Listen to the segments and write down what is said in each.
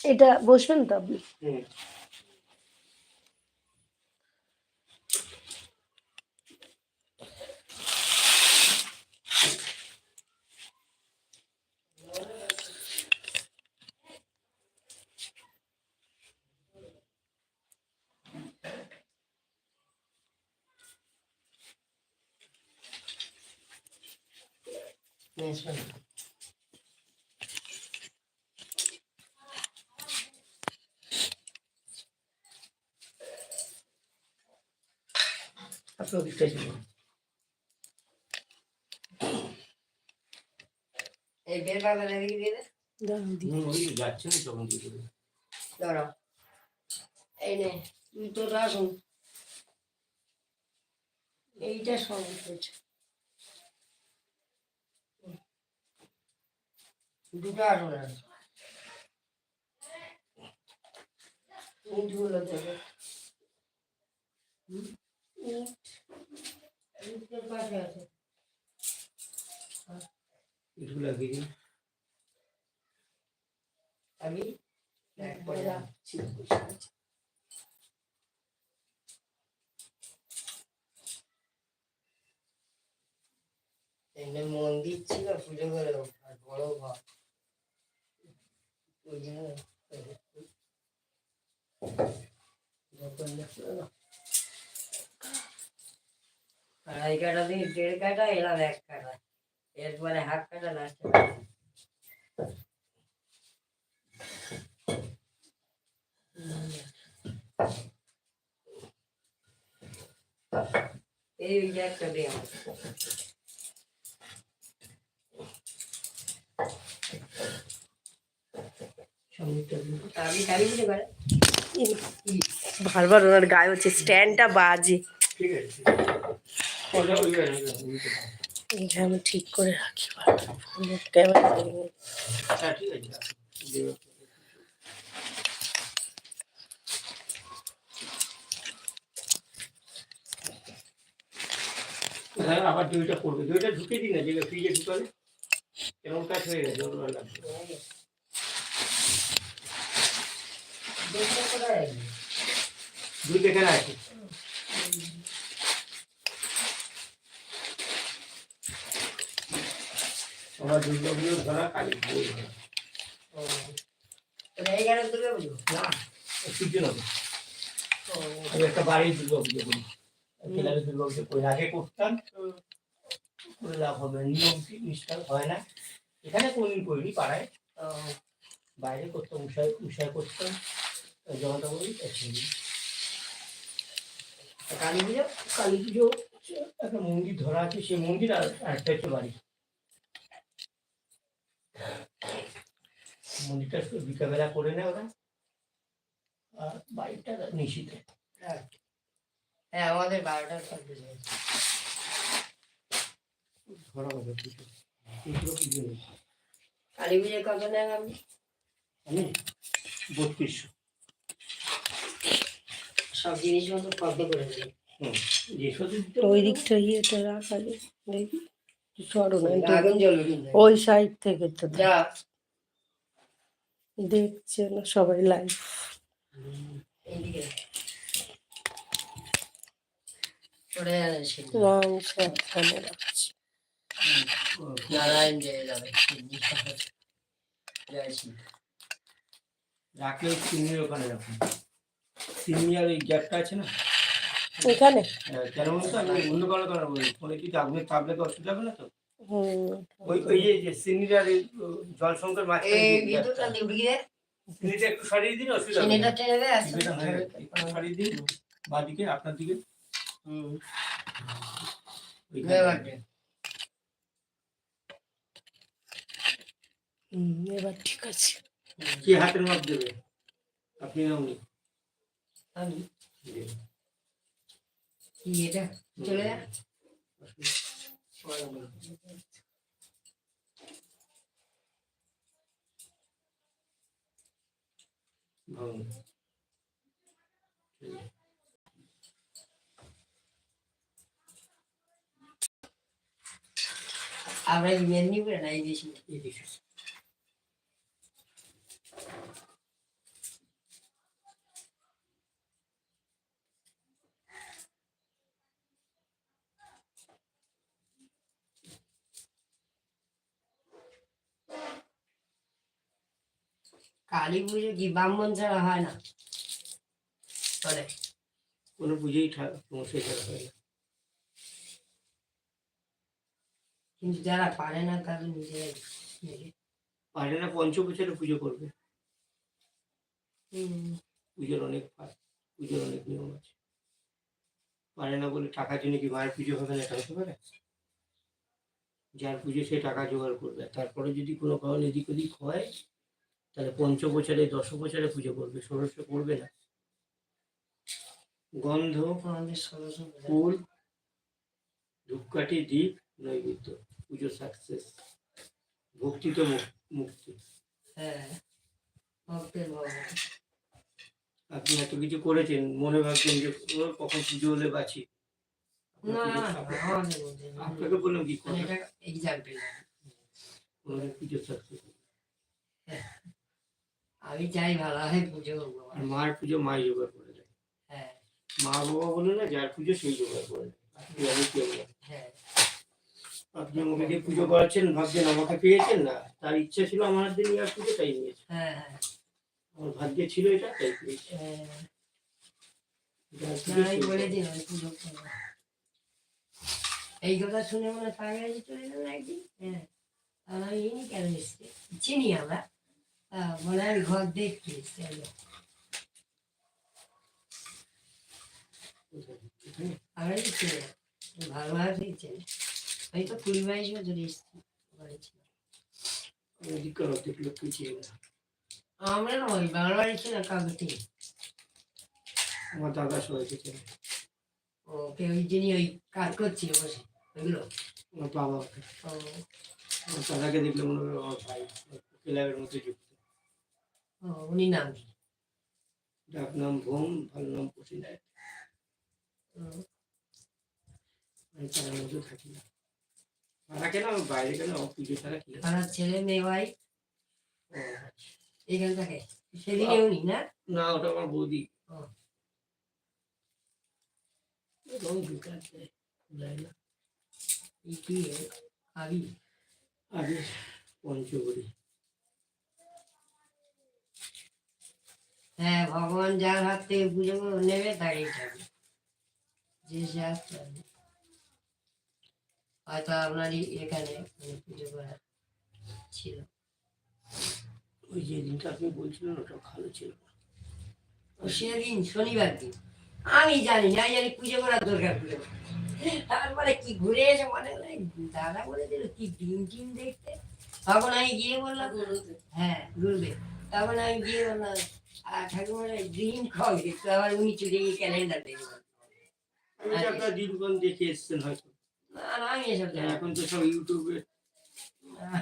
এটা বসবেন তো আপনি হুম আপনার দিকটা ছিল এই বের পাবেন এদিকে দিয়ে দে দিই। হুম, ওই যাচ্ছে না তখন কি করে ধরো এই নে তুই তো রাখুন এইটা হয়েছে দুটো আসুন আর ইটগুলো দেবে হুম, পাশে আছে আমি একবারে রাখছি এখানে মন্দির ছিল পুজো করে আর বড় ঘর আড়াই কাটা দিয়ে দেড় কাটা এলাম এক কাটা এরপরে হাফ কাটা লাস্টে এই একটা দিতে বারবার ওনার গায়ে হচ্ছে স্ট্যান্ডটা বাজে। ঠিক আছে। আমি ঠিক করে রাখি ক্যামেরা আবার দুইটা করবে। দুইটা ঢুকে দিন না যেটা ফ্রিজে ঢুকালে। এরকম কাজ হয়ে গেছে দুটো কোথায় দুই এখানে আছে আমার দুর্গা পুজো ধরা কালী পুজো ধরা। না আমি একটা বাড়ির দুর্গা পুজো করি। ক্লাবের দুর্গা পুজো করি। আগে করতাম করে লাভ হবে নিয়ম কি? নিষ্ঠা হয় না। এখানে কোনদিন করিনি পাড়ায়। বাইরে করতাম উষায় উষায় করতাম। জমাটা বলি কালী পুজো কালী পুজো একটা মন্দির ধরা আছে। সেই মন্দির আর একটা হচ্ছে বাড়ি। শুধু বিকাবেলা করে নেয় ওরা। আর বাড়িটা নিশিতে হ্যাঁ আমাদের বারোটার পর পুজো ধরা হবে পুজো পুজো পুজো নেই। কালী পুজো কত নেন আপনি আমি? বত্রিশশো। সব জিনিসপত্র কত করে দিন হুম। যে সত্যি ওই দিকটা ইয়েটা রাখা দেখি ওই সাইড থেকে তো দেখছে না সবাই লাইভ যাবে নারায়ণ জয় যাবে রাখলে ওখানে রাখুন। আর ওই গ্যাপটা আছে না? এখানে? হ্যাঁ, কেন বলতো? আমি অন্য কারও কারণ বলি। ফোনে কি আগুনের তাপলে অসুবিধা হবে না তো? ওই ওই যে ও, জল সংকট এই একটু সরিয়ে দিন অসুবিধা টেনে দেয় হয়ে সরিয়ে দিন বাদিকে আপনার দিকে। হুম, এবার ঠিক আছে। কি হাতের মাপ দেবে? আপনি না উনি? আমি। এটা চলে যা। આપણે મેન્યુ બનાવી દઈશું কালী পুজো কি ব্রাহ্মণ ছাড়া হয় না? করে কোনো পুজোই সেই হয় না। কিন্তু যারা পারে না তারা নিজেরাই পারে না পঞ্চবছরে পুজো করবে। পুজোর অনেক পুজোর অনেক নিয়ম আছে। পারে না বলে টাকার জন্য কি মায়ের পুজো হবে না এটা হতে পারে? যার পুজো সে টাকা জোগাড় করবে। তারপরে যদি কোনো কারণে এদিক ওদিক হয় তাহলে পঞ্চ বছরে দশ বছরে পুজো করবে ষোড়শ করবে না? গন্ধ ফুল ধূপকাঠি দ্বীপ নৈবেদ্য পুজো সাকসেস ভক্তি তো মুক- মুক্তি। হ্যাঁ আপনি এত কিছু করেছেন মনে ভাবছেন যে কখন পুজো হলে বাঁচি। আপনাকে বললাম কি মানে পুজো সাকসেস আমি চাই ভালো হয় পুজো আর মার পুজো মাই জোগাড় করে দেয়। হ্যাঁ। মা বাবা বলে না যার পুজো সেই জোগাড় করে দেয়। না হ্যাঁ। আপনি আমাকে দিয়ে পুজো করাচ্ছেন ভাবছেন আমাকে পেয়েছেন না তার ইচ্ছা ছিল আমার হাত দিয়ে নেওয়ার পুজো তাই নিয়েছে। হ্যাঁ হ্যাঁ। আমার ভাগ্যে ছিল এটা তাই পেয়েছে। হ্যাঁ। এই কথা শুনে মনে পাগলাজি চলে গেল একদিন? হ্যাঁ। আর আমি কেন এসছে। চিনি আমরা। বলে আমি ঘর। এখানে আমরা আমি তো কুড়ি বাইশ বছর এসছি বাংলা বাড়ি ছিল দাদা সবাইকে ওই যিনি ওই কাজ করছিল বসে ওইগুলো? আমার আমার দাদাকে দেখলে মনে হবে আমার ভাই ক্লাবের মধ্যে যুক্ত উনি নাম ডাক নাম ভোম ভালো নাম আমি তার মধ্যে থাকি না। তারা কেন বাইরে কেন পুজো ছাড়া কি? আমার ছেলে মেয়ে ভাই? আচ্ছা। এখানে থাকে? সেদিনে উনি না? না ওটা আমার বৌদি। রং ঢুকাচ্ছে যায় না। এই আবি। পঞ্চগড়ি। হ্যাঁ ভগবান যার হাত থেকে পুজো করে নেবে থাকবে যে পারবে। হয়তো আপনারই এখানে মানে পুজো করা ছিল। ওই যে দিনটা আপনি বলছিলেন ওটা ভালো ছিল। ও সেদিন শনিবার দিন। আমি জানি না জানি পুজো করার দরকার পুজো তারপরে কি ঘুরে এসে মনে এই দাদা বলে দিল কি ডিম টিম দেখতে? তখন আমি গিয়ে বললাম হ্যাঁ ঘুরবে তখন আমি গিয়ে বললাম ঠাকুমার দেখতো আবার উনি চলে গিয়ে ক্যালেন্ডার দেখব আমি যে আপনার দিনক্ষণ দেখে এসছেন হয়তো। না না আমি এসব জানি এখন তো সব ইউটিউবে।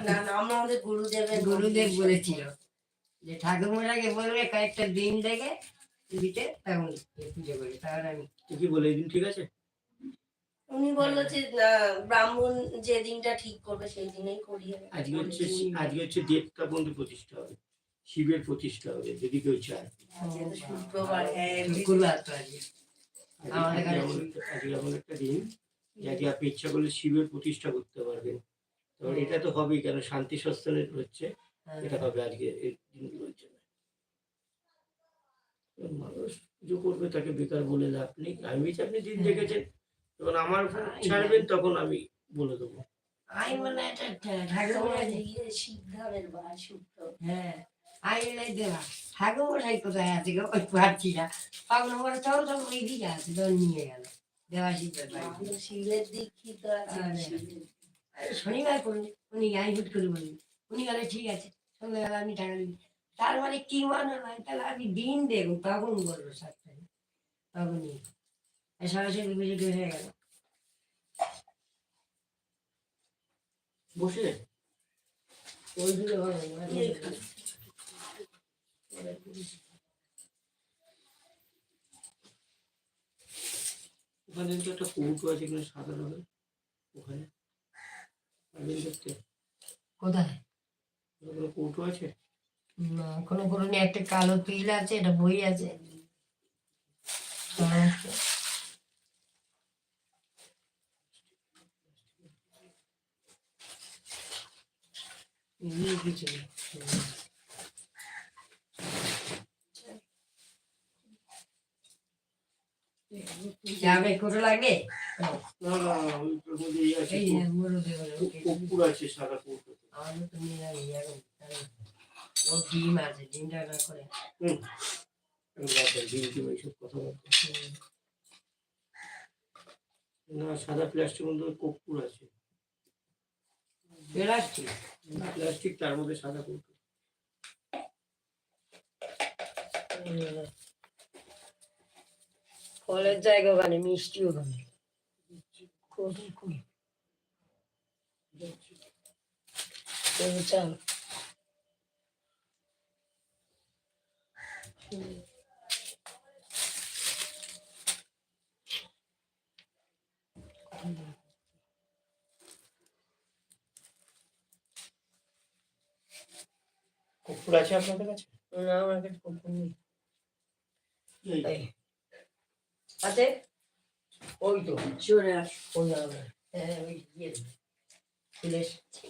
না না আমরা আমাদের গুরুদেবের গুরুদেব বলেছিল যে ঠাকুমাকে বলবে কয়েকটা দিন দেখে দিতে তখন পুজো করি তাহলে আমি কি বলে দিন ঠিক আছে? উনি বলল যে আহ, ব্রাহ্মণ যে দিনটা ঠিক করবে সেই দিনেই করিয়ে আজকে হচ্ছে আজকে হচ্ছে দেবতা বন্ধু প্রতিষ্ঠা হবে। শিবের প্রতিষ্ঠা হবে যদি কেউ চায়। আজকে হ্যাঁ এমন একটা- দিন যে আপনি ইচ্ছা করলে শিবের প্রতিষ্ঠা করতে পারবেন। তো এটা তো হবেই কেন শান্তি সস্থানের হচ্ছে হ্যাঁ। এটা হবে আজকে এই দিনগুলোর জন্য। মানুষ পুজো করবে তাকে বেকার বলে লাভ নেই। আমি বলছি আপনি দিন হ্যাঁ। দেখেছেন যখন আমার ছাড়বেন তখন আমি বলে দেবো। আমি মানে শুক্র। হ্যাঁ। আমি বলে দেবা ঠাকুর মশাই কোথায় আছে গো? ওই পাচ্ছি না। পাগল বলে চল চল ওই দিকে আছে? তখন নিয়ে গেল। আমরা শিলের দীক্ষিত আছে। শনিবার করুন উনি গায়ে হুট করে বললেন উনি বলে ঠিক আছে সন্ধ্যাবেলা আপনি টাকা দিন তার মানে কি মনে হয়? তাহলে আপনি দিন দেখুন তখন বলব সাতটা তখনই সরাসরি পুজো হয়ে গেল। বসে। না, এইখানে। ওখানে তো একটা কৌটো আছে এখানে সাদা রঙের ওখানে। দেখতে কোথায়? কোনো কৌটো আছে। না কোনো কোনো একটা কালো তিল আছে এটা বই আছে। এমনি কিছু নেই। যাবে কোটো লাগবে না না ওইটার মধ্যে এই আছে। কপুর আছে সাদা কৌটো আমাদের তো নিয়ে যাবে এখন ও ডিম আছে ডিমটা না করে। হুম। আমি ডিম টিম এইসব কথা বলতে না সাদা প্লাস্টিক মধ্যে কপুর আছে। বেড়াচ্ছি প্লাস্টিক তার মধ্যে সাদা কৌটো ফলের জায়গা ওখানে মিষ্টি ওখানে চাল। কপুর আছে আপনাদের কাছে? না আমার কাছে কবি নেই। আছে ওই তো চলে আস ওই হ্যাঁ ওই ইয়ে খুলে এসেছি।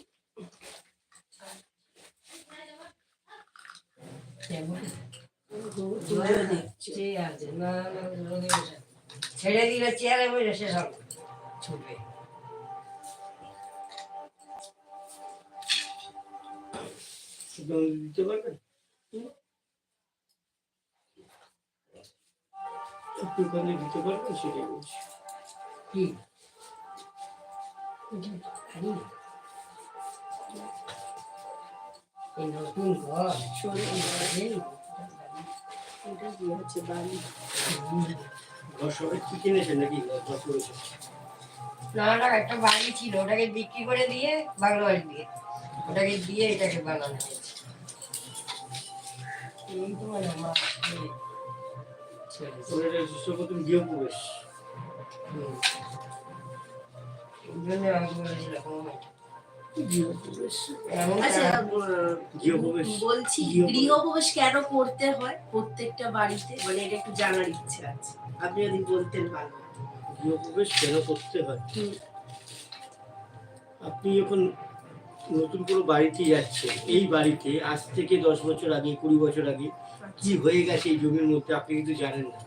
ছেড়ে দিলে চেয়ারে বসে শেষ হবে ছুটবে দিতে পারবেন ওখানে দিতে পারবেন সেটাই বলছি। কি? নতুন ঘর। চলে এই, এটা কি হচ্ছে বাড়ি? ঘর সবাই কি কিনেছেন নাকি? ঘর করেছেন না না একটা বাড়ি ছিল। ওটাকে বিক্রি করে দিয়ে বাংলা বাড়ি দিয়ে ওটাকে দিয়ে এটাকে বানানো হয়েছে। এই তো মানে সর্বপ্রথম গৃহপ্রবেশ আচ্ছা গৃহপ্রবেশ বলছি গৃহপ্রবেশ। কেন করতে হয় প্রত্যেকটা বাড়িতে? মানে এটা একটু জানার ইচ্ছে আছে। আপনি যদি বলতেন ভালো গৃহপ্রবেশ কেন করতে হয়? আপনি যখন নতুন কোনো বাড়িতে যাচ্ছেন এই বাড়িতে আজ থেকে দশ বছর আগে কুড়ি বছর আগে কি হয়ে গেছে এই জমির মধ্যে আপনি কিন্তু জানেন না।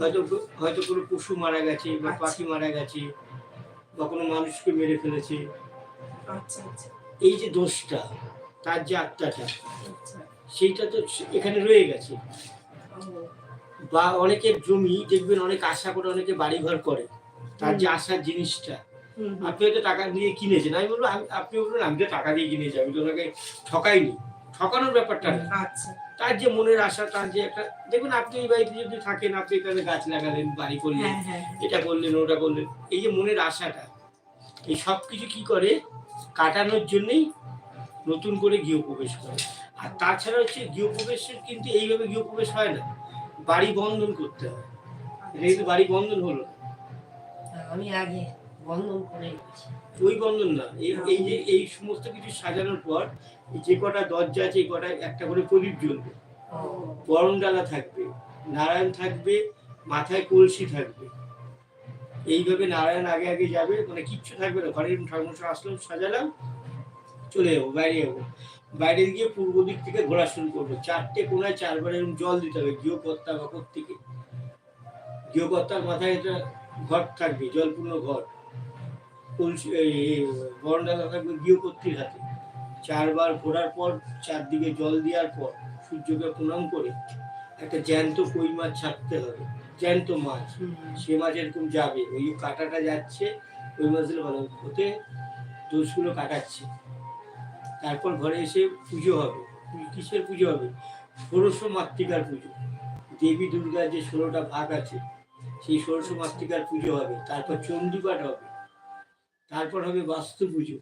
হয়তো হয়তো কোনো পশু মারা গেছে বা আচ্ছা। পাখি মারা গেছে বা কোনো মানুষকে মেরে ফেলেছে আচ্ছা আচ্ছা এই যে দোষটা তার যে আত্মাটা সেইটা তো এখানে রয়ে গেছে বা অনেকের জমি দেখবেন অনেক আশা করে অনেকে বাড়ি ঘর করে তার যে। আশার জিনিসটা। আপনি হয়তো টাকা দিয়ে কিনেছেন আমি বলব আপনি বলবেন আমি তো টাকা দিয়ে কিনেছি আমি তো ওনাকে ঠকাইনি ঠকানোর ব্যাপারটা না। আচ্ছা। তার যে মনের আশা তার যে একটা দেখুন আপনি এই বাড়িতে যদি থাকেন আপনি এখানে গাছ লাগালেন বাড়ি করলেন হ্যাঁ হ্যাঁ এটা করলেন ওটা করলেন এই যে মনের আশাটা এই সব কিছু কি করে? কাটানোর জন্যই নতুন করে গৃহপ্রবেশ করে। আর তাছাড়া হচ্ছে গৃহপ্রবেশের কিন্তু এইভাবে গৃহপ্রবেশ হয় না। বাড়ি বন্ধন করতে হয়। এটা কিন্তু বাড়ি বন্ধন হলো আমি আগে বন্ধন করে ওই বন্ধন না। এই যে এই সমস্ত কিছু সাজানোর পর যে কটা দরজা আছে, এই কটা একটা করে প্রদীপ জ্বলবে। বরণডালা থাকবে, নারায়ণ থাকবে, মাথায় কলসি থাকবে। এইভাবে নারায়ণ আগে আগে যাবে মানে কিচ্ছু থাকবে না। ঘরে ঠাকুর আসলাম, সাজালাম, চলে যাব, বাইরে যাব। বাইরে গিয়ে পূর্ব দিক থেকে ঘোরা শুরু করব। চারটে কোনায় চারবার এরকম জল দিতে হবে, গৃহকর্তা বা থেকে গৃহকর্তার মাথায় একটা ঘর থাকবে, জলপূর্ণ ঘর গৃহকর্ত্রীর হাতে। চারবার ঘোরার পর চারদিকে জল দেওয়ার পর সূর্যকে প্রণাম করে একটা জ্যান্ত কই মাছ ছাড়তে হবে। জ্যান্ত মাছ। সে মাছ এরকম যাবে। ওই কাটাটা যাচ্ছে ওই মাছগুলো ভালো হতে দোষগুলো কাটাচ্ছে। তারপর ঘরে এসে পুজো হবে। কিসের পুজো হবে? ষোড়শ মাতৃকার পুজো। দেবী দুর্গার যে ষোলোটা ভাগ আছে সেই ষোড়শ মাতৃকার পুজো হবে। তারপর চণ্ডীপাঠ হবে। তারপর হবে বাস্তু পুজো।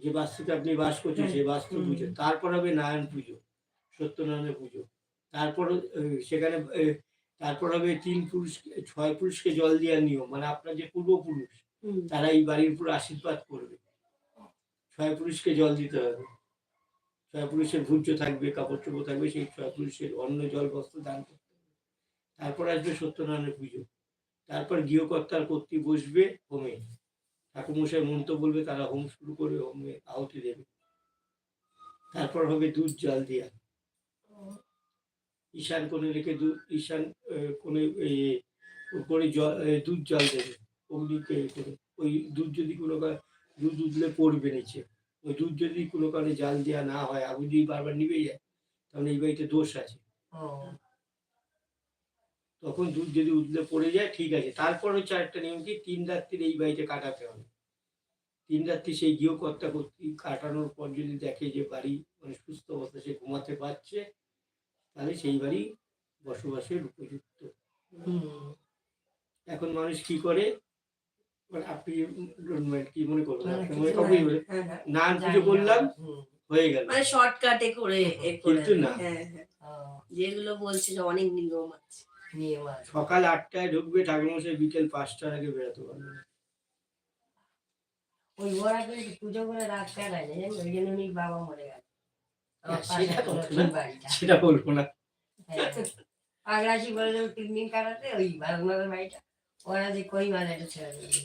যে বাস্তুতে আপনি বাস করছেন সেই বাস্তু পুজো। তারপর হবে নারায়ণ পুজো সত্যনারায়ণের পুজো। তারপর সেখানে তারপর হবে তিন পুরুষ ছয় পুরুষকে জল দেওয়ার নিয়ম। মানে আপনার যে পূর্বপুরুষ। তারা এই বাড়ির উপর আশীর্বাদ করবে। ছয় পুরুষকে জল দিতে হবে। ছয় পুরুষের ভূর্য থাকবে কাপড় চোপড় থাকবে সেই ছয় পুরুষের অন্ন জল বস্ত্র দান করতে হবে। তারপর আসবে সত্যনারায়ণের পুজো। তারপর গৃহকর্তার কর্তৃ বসবে হোমে। ঠাকুরমশাই মন্ত্র বলবে, তারা হোম শুরু করে হোমে আহুতি দেবে। তারপর হবে দুধ, জল দেওয়া ঈশান কোণে রেখে দুধ ঈশান কোণে উপরে জল দুধ, জল দেবে। অগ্নিকে করে ওই দুধ যদি কোনো দুধ উঠলে পড়বে নিচে। ওই দুধ যদি কোনো কারণে জাল দেওয়া না হয়, আগুন যদি বারবার নিভে যায়, তাহলে এই বাড়িতে দোষ আছে। তখন দুধ যদি উঠলে পড়ে যায় ঠিক আছে। তারপর হচ্ছে আরেকটা নিয়ম কি? তিন রাত্রির এই বাড়িতে কাটাতে হবে। তিন রাত্রি সেই গৃহকর্তা কর্তৃক কাটানোর পর যদি দেখে যে বাড়ি মানে সুস্থ অবস্থা সে ঘুমাতে পারছে তাহলে সেই বাড়ি বসবাসের উপযুক্ত। এখন মানুষ কি করে? মানে আপনি মানে কি মনে করবেন? মানে বলে, হ্যাঁ, হ্যাঁ। জানি পুজো করলাম হয়ে গেল। মানে শর্টকাটে করে কিন্তু না। হ্যাঁ হ্যাঁ। যেগুলো বলছে যে অনেক নিয়ম আছে। সকাল আটটায় ঢুকবে ঠাকুরমশাই বিকেল পাঁচটার আগে বেরোতে পারবে। ওই ওরা পুজো করে রাত কাটায় জানেন? ওই জন্য উনি বাবা মরে গেল। হ্যাঁ, সেটা বলব না। হ্যাঁ। পাগলাসি বলে দেবো পিকনিক কাটাতে ওই ভারতনাথের বাড়িটা। ওরা যে কই ছেড়ে দিয়েছে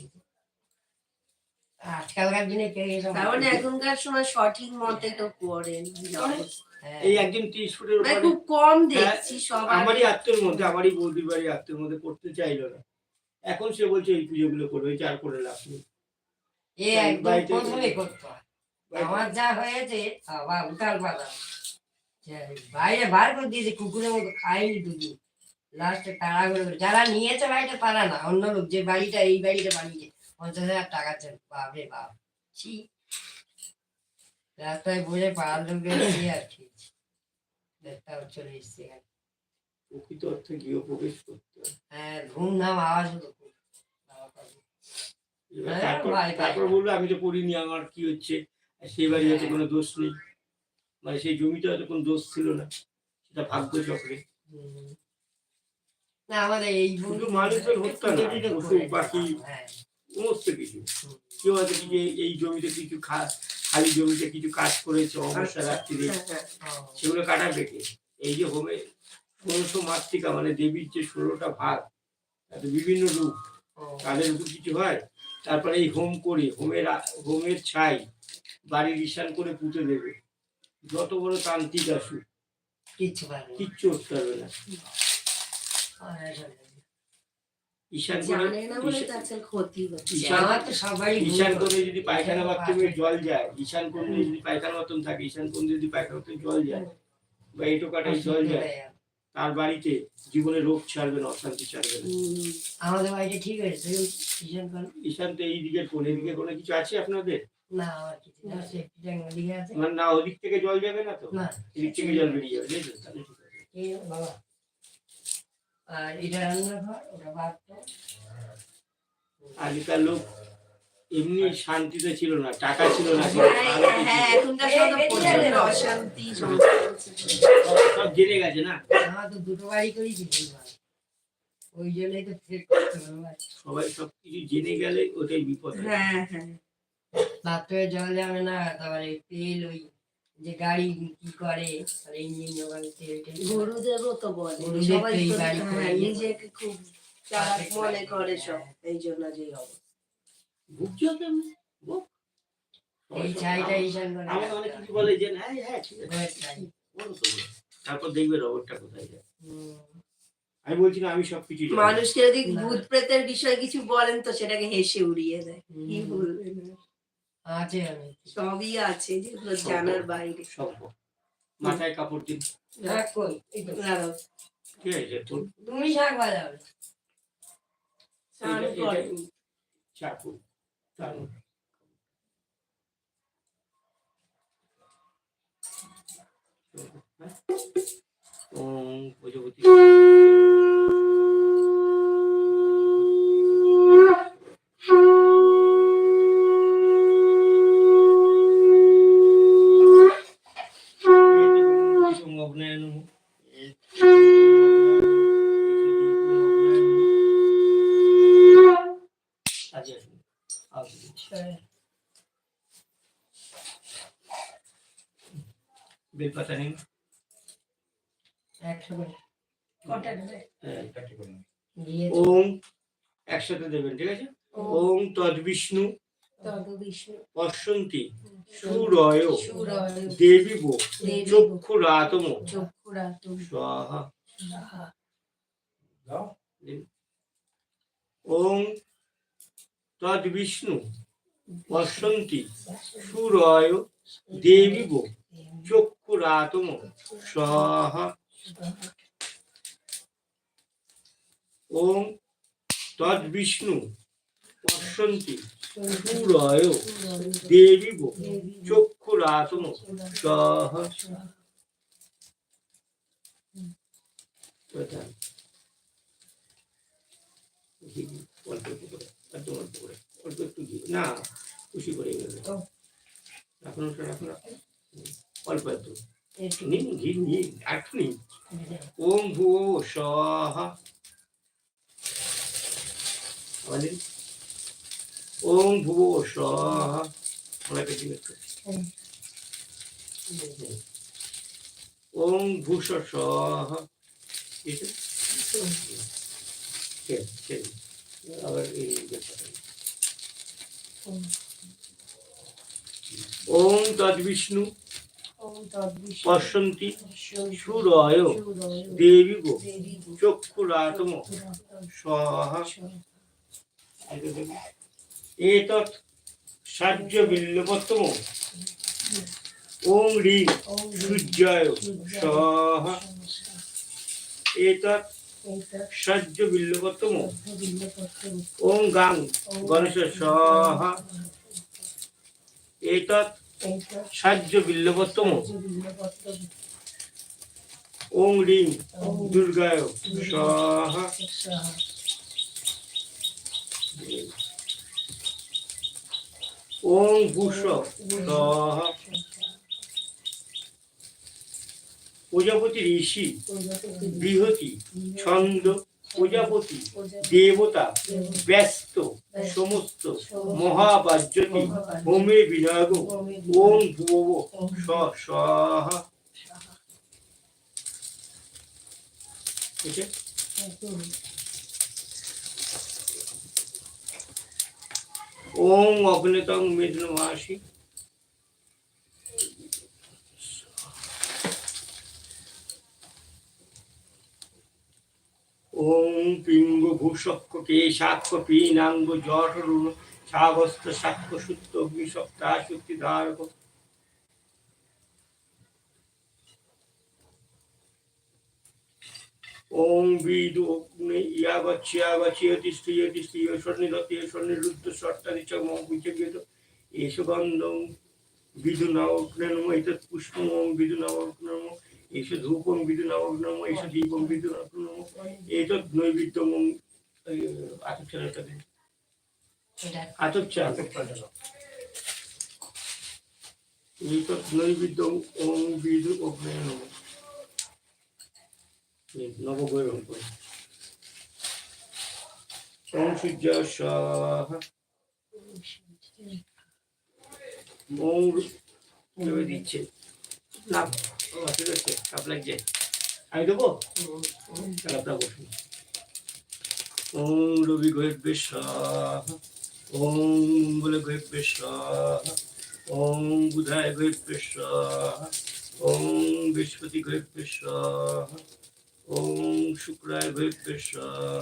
আজকালকার দিনে কেউ এসব মানে এখনকার সময় সঠিক মতে তো করেন। এই একজন ফুটের মানে উপরে খুব কম দেখছি সবার আমারই মধ্যে আমারই বৌদির বাড়ি মধ্যে করতে চাইলো না। এখন সে বলছে এই পুজোগুলো করবে চার করে লাভ নেই। এ একদম প্রথমে করতে আমার যা হয়েছে বাবা উতাল পাতাল। বাইরে বার করে দিয়েছে কুকুরের মতো খাইনি দুদিন। লাস্টে তারা করে যারা নিয়েছে বাড়িটা তারা না অন্য লোক। যে বাড়িটা এই বাড়িটা বানিয়েছে পঞ্চাশ হাজার টাকা চান বাপরে বাপ ছি। রাস্তায় বসে পাড়ার লোক আর খেয়েছি দেখতে চলে এসছে এখানে। প্রকৃত অর্থে গৃহপ্রবেশ করতে হ্যাঁ ধুমধাম আওয়াজ হতো হ্যাঁ, তারপর। বলল আমি তো করিনি আমার কি হচ্ছে সেই বাড়ি হয়তো হ্যাঁ। কোনো দোষ নেই মানে সেই জমিতে হয়তো কোনো দোষ ছিল না সেটা ভাগ্য চক্রে। না আমাদের এই শুধু মানুষের হত্যা না, পশু, পাখি। হ্যাঁ সমস্ত কিছু কেউ হয়তো এই- জমিতে কিছু খা- খালি জমিতে কিছু কাজ করেছে অবসর আচ্ছা, রাত্রিরে হ্যাঁ, হ্যাঁ। সেগুলো কাটাবে কে এই যে হোমে ষোলোশো মাতৃকা মানে দেবীর যে ষোলোটা ভাগ তাতে বিভিন্ন রূপ তাদের উপর কিছু হয় তারপরে এই হোম করে হোমের হোমের ছাই বাড়ির ঈশান করে পুঁতে দেবে। যত বড় তান্ত্রিক আসুক কিচ্ছু কিচ্ছু করতে পারবে না। ঈশান করে জানে না বলে ঈশা- তো আজকাল ক্ষতি হচ্ছে। ঈশান- আমার তো সবাই ঈশান কোণে যদি পায়খানা বাথরুমে জল যায় ঈশান কোণে যদি পায়খানা বাথরুম থাকে ঈশান কোণে যদি পায়খানা জল যায় বা এটো কাটায় জল যায় তার বাড়িতে জীবনে রোগ ছাড়বে না অশান্তি ছাড়বে না। আমাদের বাড়িটা ঠিক কোন ঈশান তো এই দিকের কোণ এদিকে কোনো কিছু আছে আপনাদের? না না সেফটি ট্যাঙ্ক ওদিকে আছে। মানে না ওদিক থেকে জল যাবে না তো? না এদিক থেকে জল বেরিয়ে যাবে আছে। বাবা। আর এটা রান্নাঘর ওটা বাথরুম আগেকার লোক এমনি শান্তিতে ছিল না টাকা ছিল না। সব জেনে গেছে না? আমার তো দুটো বাড়ি ওই জন্যই তো সবাই সব কিছু জেনে গেলে ওটাই বিপদ হয়। হ্যাঁ হ্যাঁ। বাথরুমে জল যাবে না তারপরে তেল ওই যে গাড়ি কি করে আর ইঞ্জিন গুরুদেবও তো বলে সবাই তো হ্যাঁ, নিজেকে খুব চালাক মনে করে সব এই জন্য যে অবস্থা। ভুগছি হবে আমি, এই চাইটা ঈশান করে। আমাকে অনেক কিছু বলে যে হ্যাঁ হ্যাঁ ঠিক আছে। তারপর দেখবে রবটটা কোথায় যায়। হুম। আমি বলছি না আমি সব কিছু মানুষকে যদি ভূত প্রেতের বিষয়ে কিছু বলেন তো সেটাকে হেসে উড়িয়ে দেয়। কি বলবেন? আছে অনেক সবই আছে যেগুলো জানার বাইরে। সম্ভব মাথায় কাপড় দিন শাক কই? দাঁড়াও, ঠিক আছে তুমি শাক বাজাবে চাকু চাকু। ওম ভগবতী অগ্নায় নমঃ আচ্ছা হ্যাঁ। বেলপাতা নিন একশো করে কটা দেবে হ্যাঁ। দিয়ে ওম একসাথে দেবেন ঠিক আছে ওম তদ বিষ্ণু পশ্যন্তি সুরয় দেবী বো দেবী চক্ষুরাতম। স্বাহা। ওম তদ বিষ্ণু পশ্যন্তি সুরয় দেবী বো চক্ষুরাতম। স্বাহা। ওম তদ বিষ্ণু পশ্যন্তি সুরয় দেবী বো চক্ষুরাতম স্বাহা প্রধান অল্প একটু করে একদম অল্প করে অল্প একটু না খুশি করে এগুলো রাখুন ওটা রাখুন রাখুন। অল্প একটু। নিন ঘি নিন একটু নিন। ওম ভূ স্বাহা বলেন ওম ভূ স্বাহা। ওনাকে একটু ওম ভূষ পশ্যন্তি সুরয় সুরয়। দেবী গো। চক্ষুরাতম। স্বাহা। এতৎ সাহায্য বিল্লপত্তম ওং রিং সূর্যায় স্বাহা এতৎ সাহায্য বিল্লপত্তম ওং গাং গণেশ স্বাহা এতৎ সাহায্য বিল্লপত্তম ওং রিং দুর্গায় স্বাহা ওং প্রজাপতি ঋষি, বৃহতি, ছন্দ, প্রজাপতি, দেবতা, ব্যস্ত, সমস্ত, মহাবাজ্যতি হোমে বিনাগ ওং ভুব স্বাহা ঠিক ওং অগ্নিতং মেঘনমাসি ওং পিঙ্গ ভূষক্ষ কেশাক্ষ পীনাঙ্গ জঠরুণ সাগস্ত সাক্ষ সুত্ত অগ্নিসপ্তা শক্তি ধারক ওং বিদু অগ্নি ইয়াগচ্ছি ইয়াগচ্ছি তিষ্ঠি তিষ্ঠি স্বর্ণিরতি স্বর্ণিরুদ্ধ স্বর্তাদি চ মম বিচগিত এষু গন্ধং বিদু নগ্ন নম এতৎ পুষ্পম বিদু নগ্ন নম এষু ধূপং বিদু নগ্ন নম এষু দীপং বিদু নগ্ন নম এতৎ নৈবেদ্যং আতচ্ছাটা দিন আতচ্ছা এতৎ নৈবেদ্যং ওং বিদু অগ্নে নম নবগ্রহ করে ভেবে দিচ্ছে। না ঠিক আছে আমি দেবো? আপনার বসুন। ওং রবি গহেব্বে স্বাহা। ওং মঙ্গল গহেব্বে স্বাহা। ওং বুধায় গহেব্বে স্বাহা। ওং বৃহস্পতি স্বাহা। ওং শুক্রায় ভৈভ্য স্বাহা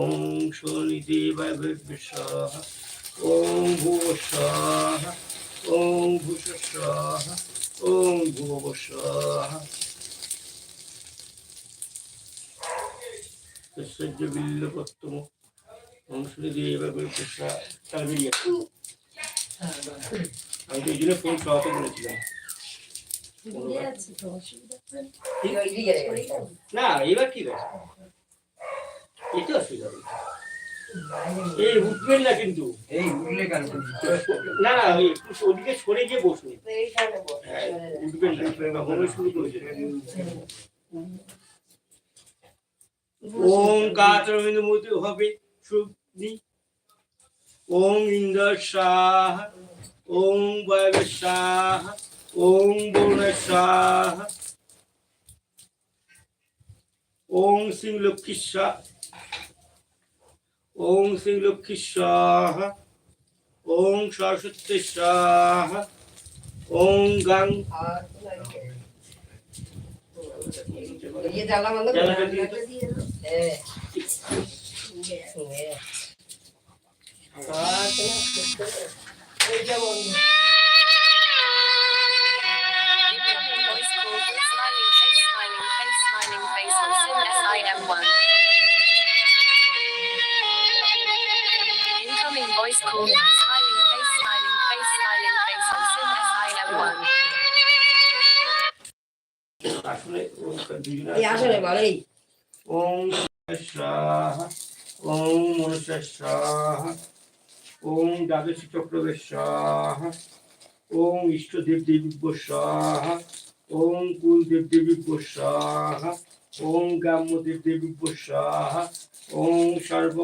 ওং শনিদেবায় ভৈভ্য স্বাহা ওং ভুব স্বাহা ওং ভূষ ওং ভুব স্বাহা সহ্য বিল্লপত্তম। ওং শনিদেবায় ভৈভ্য স্বাহা তাহলে বেরিয়ে আমি তো এই জন্য ফোন সহাতে বলেছিলাম। না এবার ঠিক এতে অসুবিধা নেই। এই উঠবেন না কিন্তু। এই উঠলে কেন? না না ওই একটু ওদিকে সরে গিয়ে বসুন। এইখানে বস। উঠবেন না। শুরু করেছে। ওম কাতরবিন্দু মূর্তি হবে শুদ্ধি। ওং ইন্দ্র স্বাহা ওং বায়ব স্বাহা। ওং বরুণ স্বাহা ওং সিং লক্ষ্মী স্বাহা ওং সিং লক্ষ্মী স্বাহা ওং সরস্বতী স্বাহা ওং গাং ये 911. Incoming voice call. Smiling face, smiling face, smiling face. On SIM SIM1. আসলে ভালোই ওম সাহ ওম মনুষ্য সাহ ওম দ্বাদশী চক্রবেশ সাহ ওম ইষ্টদেব দেবী সাহ ওম কুল দেব দেবী সাহ ওং গ্রাম্য দেবী স্বাহা ওম সর্ব